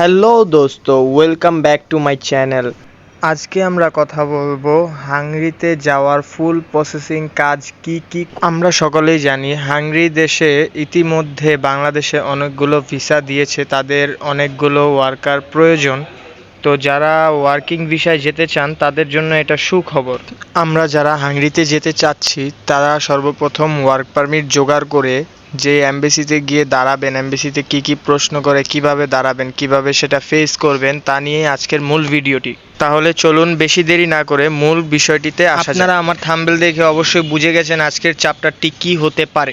Hello দোস্ত welcome back to my channel আজকে আমরা কথা বলব হাংরিতে যাওয়ার ফুল প্রসেসিং কাজ কি কি? আমরা সকলেই জানি হাংরি দেশে ইতিমধ্যে বাংলাদেশে অনেকগুলো ভিসা দিয়েছে, তাদের অনেকগুলো ওয়ার্কার প্রয়োজন। তো যারা ওয়ার্কিং ভিসায় যেতে চান, তাদের জন্য এটা সুখবর। আমরা যারা হাংরিতে যেতে চাচ্ছি, তারা সর্বপ্রথম ওয়ার্ক পারমিট জোগাড় করে যে অ্যাম্বাসিতে গিয়ে দাঁড়াবেন অ্যাম্বাসিতে কি কি প্রশ্ন করে, কীভাবে দাঁড়াবেন, কীভাবে সেটা ফেস করবেন, তা নিয়ে আজকের মূল ভিডিওটি। তাহলে চলুন বেশি দেরি না করে মূল বিষয়টিতে আপনারা আমার থাম্বেল দেখে অবশ্যই বুঝে গেছেন আজকের চ্যাপ্টারটি কি হতে পারে।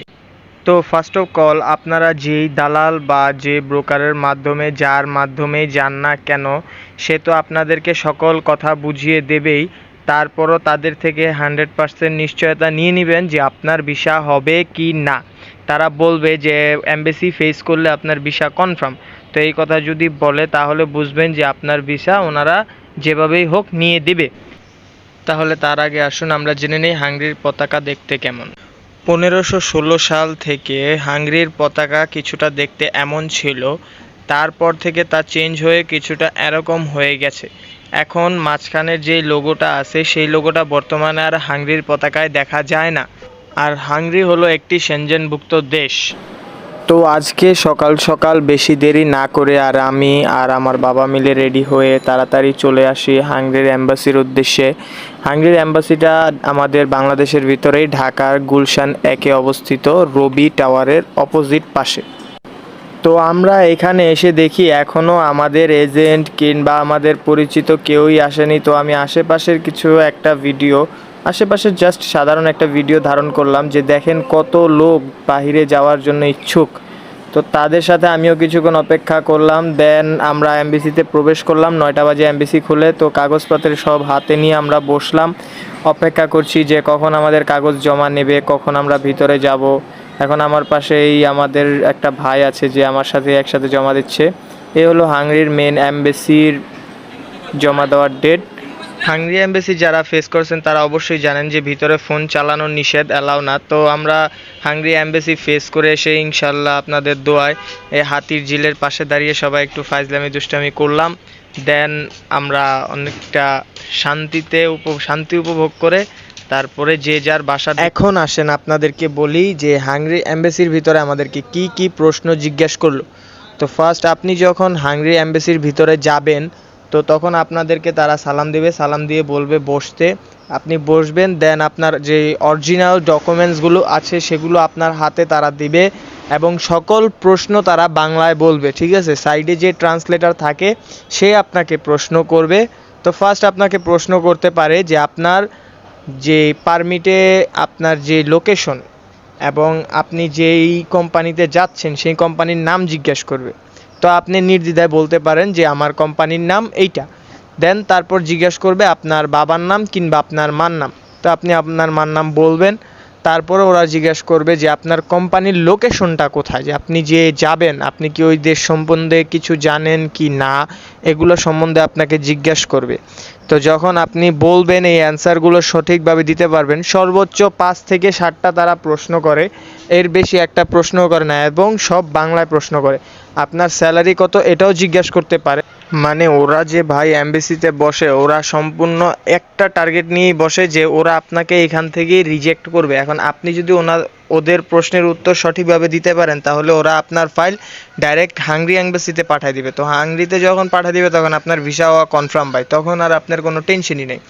তো ফার্স্ট অফ কল আপনারা যেই দালাল বা যে ব্রোকারের মাধ্যমে, যার মাধ্যমে যান না কেন, সে তো আপনাদেরকে সকল কথা বুঝিয়ে দেবেই। তারপরও তাদের থেকে হান্ড্রেড পার্সেন্ট নিশ্চয়তা নিয়ে নেবেন যে আপনার ভিসা হবে কি না। তারা বলবে যে এমবেসি ফেস করলে আপনার ভিসা কনফার্ম তো এই কথা যদি বলে, তাহলে বুঝবেন যে আপনার ভিসা ওনারা যেভাবেই হোক নিয়ে দেবে। তাহলে তার আগে আসুন, আমরা জেনে নিই হাঙ্গরির পতাকা দেখতে কেমন। পনেরোশো ষোলো সাল থেকে হাঙ্গরির পতাকা কিছুটা দেখতে এমন ছিল। তারপর থেকে তা চেঞ্জ হয়ে কিছুটা এরকম হয়ে গেছে। এখন মাঝখানের যে লোগোটা আছে, সেই লোগোটা বর্তমানে আর হাঙ্গরির পতাকায় দেখা যায় না। আর হাঙ্গরি হলো একটি সেনজেনভুক্ত দেশ। তো আজকে সকাল সকাল বেশি দেরি না করে আর আমি আর আমার বাবা মিলে রেডি হয়ে তাড়াতাড়ি চলে আসি হাঙ্গরির অ্যাম্বাসির উদ্দেশ্যে। হাঙ্গরির অ্যাম্বাসিটা আমাদের বাংলাদেশের ভিতরেই ঢাকার গুলশান একে অবস্থিত রবি টাওয়ারের অপোজিট পাশে। তো আমরা এখানে এসে দেখি এখনও আমাদের এজেন্ট কিংবা আমাদের পরিচিত কেউই আসেনি। তো আমি আশেপাশের কিছু একটা ভিডিও, আশেপাশের জাস্ট সাধারণ একটা ভিডিও ধারণ করলাম যে দেখেন কত লোক বাহিরে যাওয়ার জন্য ইচ্ছুক। তো তাদের সাথে আমিও কিছুক্ষণ অপেক্ষা করলাম দেন আমরা এমবিসিতে প্রবেশ করলাম, নয়টা বাজে এমবিসি খুলে, তো কাগজপত্র সব হাতে নিয়ে আমরা বসলাম। অপেক্ষা করছি যে কখন আমাদের কাগজ জমা নেবে, কখন আমরা ভিতরে যাব। এখন আমার পাশেই আমাদের একটা ভাই আছে যে আমার সাথে একসাথে জমা দিচ্ছে। এ হলো হাংরির মেন অ্যাম্বাসির জমা দেওয়ার ডেট হাংরি অ্যাম্বাসি যারা ফেস করছেন, তারা অবশ্যই জানেন যে ভিতরে ফোন চালানো নিষেধ অ্যালাউ না। তো আমরা হাংরি অ্যাম্বাসি ফেস করে এসে ইনশাল্লাহ আপনাদের দোয়ায় এই হাতির ঝিলের পাশে দাঁড়িয়ে সবাই একটু ফাইজলামি, দুষ্টামি করলাম। দেন আমরা অনেকটা শান্তিতে উপ, শান্তি উপভোগ করে তারপরে যে যার বাসা এখন আসেন, আপনাদেরকে বলি যে হাংরি অ্যাম্বাসির ভিতরে আমাদেরকে কি কি প্রশ্ন জিজ্ঞেস করল। তো ফার্স্ট আপনি যখন হাংরি অ্যাম্বাসির ভিতরে যাবেন, তো তখন আপনাদেরকে তারা সালাম দেবে, সালাম দিয়ে বলবে বসতে। আপনি বসবেন দেন আপনার যে অরিজিনাল ডকুমেন্টসগুলো আছে, সেগুলো আপনার হাতে তারা দিবে এবং সকল প্রশ্ন তারা বাংলায় বলবে, ঠিক আছে? সাইডে যে ট্রান্সলেটার থাকে, সে আপনাকে প্রশ্ন করবে। তো ফার্স্ট আপনাকে প্রশ্ন করতে পারে যে আপনার যে পারমিটে আপনার যে লোকেশন এবং আপনি যেই কোম্পানিতে যাচ্ছেন, সেই কোম্পানির নাম জিজ্ঞেস করবে। তো আপনি নির্দ্বিধায় বলতে পারেন যে, আমার কোম্পানির নাম এইটা। দেন তারপর জিজ্ঞেস করবে, আপনার বাবার নাম কিংবা আপনার মার নাম? তো আপনি আপনার মার নাম বলবেন তারপরে ওরা জিজ্ঞেস করবে যে আপনার কোম্পানির লোকেশনটা কোথায়? যে আপনি যে যাবেন, আপনি কি ওই দেশ সম্বন্ধে কিছু জানেন কি না? এগুলো সম্বন্ধে আপনাকে জিজ্ঞেস করবে। তো যখন আপনি বলবেন এই অ্যান্সারগুলো সঠিকভাবে দিতে পারবেন, সর্বোচ্চ পাঁচ থেকে ষাটটা তারা প্রশ্ন করে। এর বেশি একটা প্রশ্ন করে না এবং সব বাংলায় প্রশ্ন করে। আপনার স্যালারি কত? এটাও জিজ্ঞেস করতে পারে। মানে ওরা যে ভাই অ্যাম্বাসিতে বসে, ওরা সম্পূর্ণ একটা টার্গেট নিয়েই বসে যে ওরা আপনাকে এখান থেকেই রিজেক্ট করবে। এখন আপনি যদি ওনার ওদের প্রশ্নের উত্তর সঠিকভাবে দিতে পারেন, তাহলে ওরা আপনার ফাইল ডাইরেক্ট হাংরি অ্যাম্বাসিতে পাঠিয়ে দিবে। তো হাংরিতে যখন পাঠিয়ে দিবে, তখন আপনার ভিসা হওয়া কনফার্ম ভাই। তখন আর আপনার কোনো টেনশনই নেই।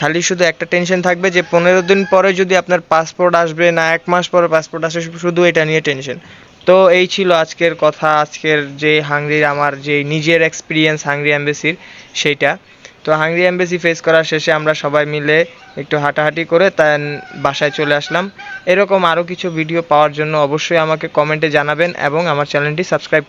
খালি শুধু একটা টেনশন থাকবে যে পনেরো দিন পরে যদি আপনার পাসপোর্ট আসবে না, এক মাস পরে পাসপোর্ট আসে, শুধু এটা নিয়ে টেনশন তো এই ছিল আজকের কথা, আজকের যে হাংরির আমার যে নিজের এক্সপিরিয়েন্স হাংরি অ্যাম্বেসির সেইটা। তো হাংরি অ্যাম্বেসি ফেস করার শেষে আমরা সবাই মিলে একটু হাঁটাহাঁটি করে তাই বাসায় চলে আসলাম। এরকম আরও কিছু ভিডিও পাওয়ার জন্য অবশ্যই আমাকে কমেন্টে জানাবেন এবং আমার চ্যানেলটি সাবস্ক্রাইব